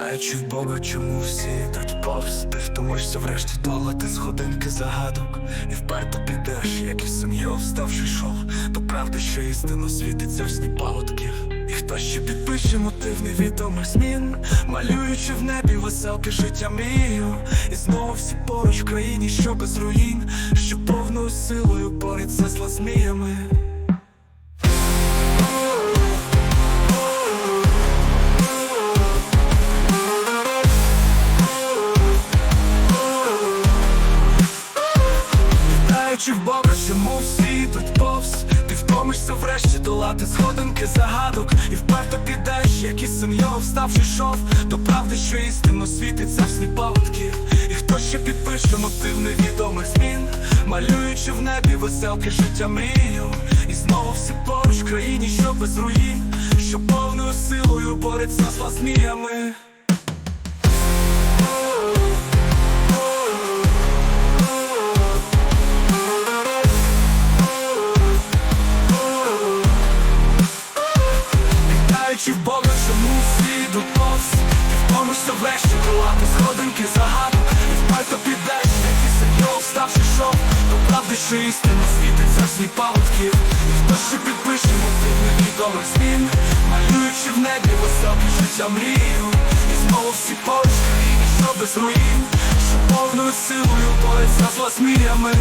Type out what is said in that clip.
Питаючи в Бога, чому всі йдуть повз? Ти втомишся врешті долати з годинки загадок. І вперто підеш, як і сім'ю вставши йшов. До правди, що істинно світиться в сні паводків. І хто ще підпише мотив невідомих змін? Малюючи в небі веселки життя мрію. І знову всі поруч в країні, що без руїн. Що повною силою бореться зла зміями Вітаючи в Бога, чому всі йдуть повз. Ти втомишся врешті долати сходинки загадок. І вперто підеш, як і сім'я вставши йшов До правди, що істинно світиться в сні І хто ще підпише мотив невідомих змін? Малюючи в небі веселки життя мрію. І знову всі поруч в країні, що без руїн. Що повною силою бореться з зла Вітаючи в Бога, чому йдуть повз Ти втомишся врешті долати сходинки загадок І вперто підеш, як і сеньор вставши шов. До правди, що істинно світиться в сні І хто ще підпише мотив невідомих змін? Малюючи в небі високі життя мрію. І знову всі поруч в країні, що без руїн? Що повною силою бореться з зла зміями